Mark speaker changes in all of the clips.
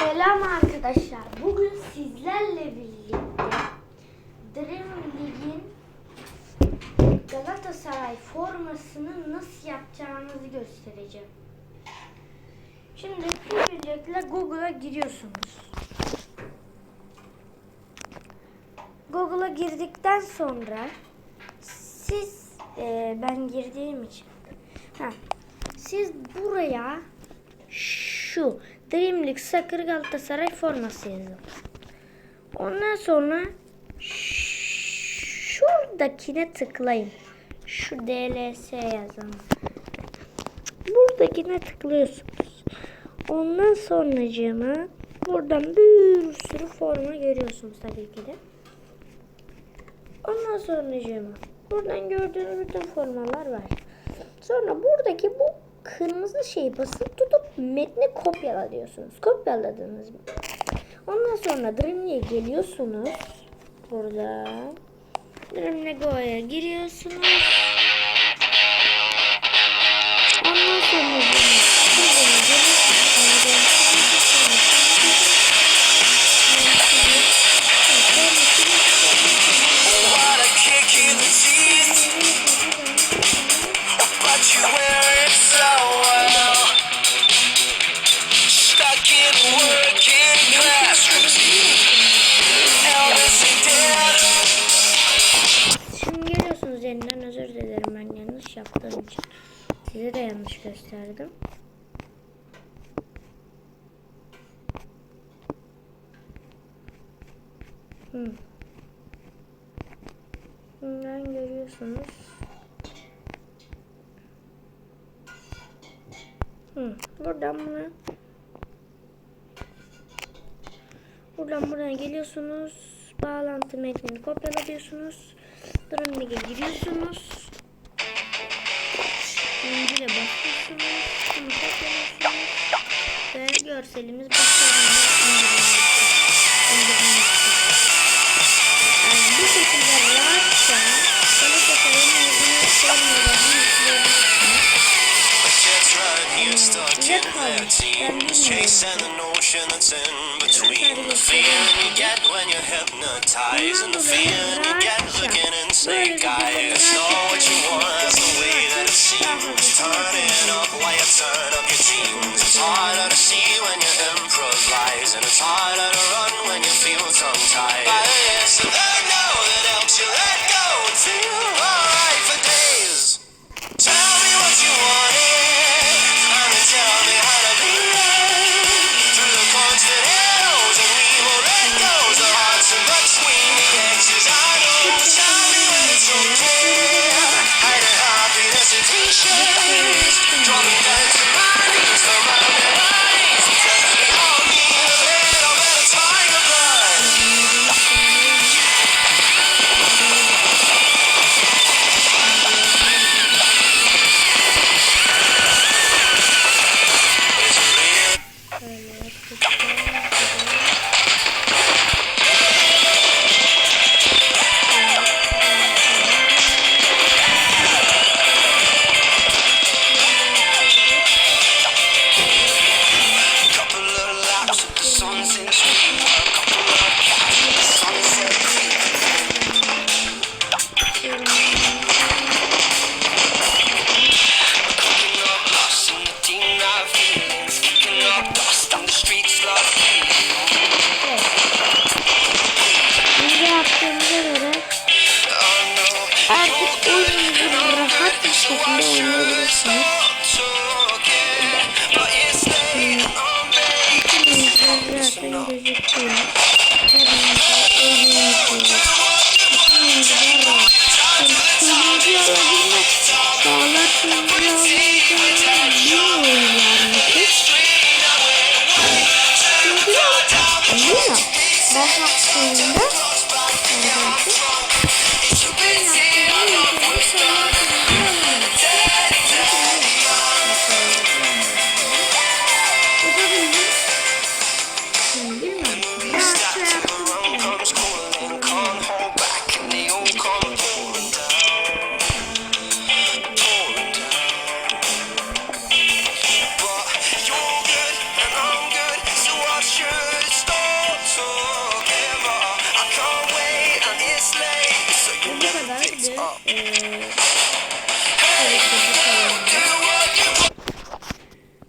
Speaker 1: Selam arkadaşlar. Bugün sizlerle birlikte Dream League'in Galatasaray formasını nasıl yapacağınızı göstereceğim. Şimdi öncelikle Google'a giriyorsunuz. Google'a girdikten sonra siz e, ben girdiğim için ha, siz buraya şu Dream League Soccer Galatasaray forması yazın. Ondan sonra şuradakine tıklayın. Şu DLS yazan. Buradakine tıklıyorsunuz. Ondan sonracığıma buradan bir sürü forma görüyorsunuz tabii ki de. Ondan sonracığıma buradan gördüğünüz bütün formalar var. Sonra buradaki bu kırmızı şeyi basıp tutup metni kopyala diyorsunuz. Kopyaladınız mı? Ondan sonra Dream'e geliyorsunuz. Burada. Dream'le Go'ya giriyorsunuz. Ondan sonra yeniden özür dilerim ben yanlış yaptığım için. Size de yanlış gösterdim. Hmm. Bundan görüyorsunuz. Hmm. Buradan buna Buradan buraya geliyorsunuz. Bağlantı metnini kopyalıyorsunuz. Drone giriyorsunuz. İncile basıyorsunuz. Bunu kopyalıyorsunuz. Ve görselimiz bu şekilde rahatça Galatasaray'ın yüzünü görmeden
Speaker 2: teams.
Speaker 1: bilmiyorum.
Speaker 2: Chasing the notion that's in between the feeling you get when you're hypnotized and the feeling you get looking in snake eyes. Know what you want, the way that it seems. Turning up while you turn up your jeans. It's harder to see when you improvise, and it's harder to run when you feel tongue tied.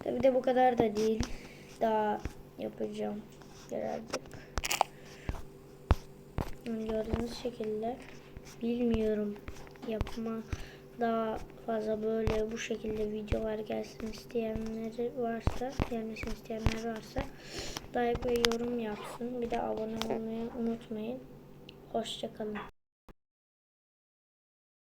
Speaker 2: Tabi de
Speaker 1: bu kadar da değil. Daha yapacağım. Herhalde. Yani gördüğünüz şekilde bilmiyorum yapma daha fazla böyle bu şekilde videolar gelsin isteyenleri varsa gelmesini isteyenler varsa like ve yorum yapsın bir de abone olmayı unutmayın hoşçakalın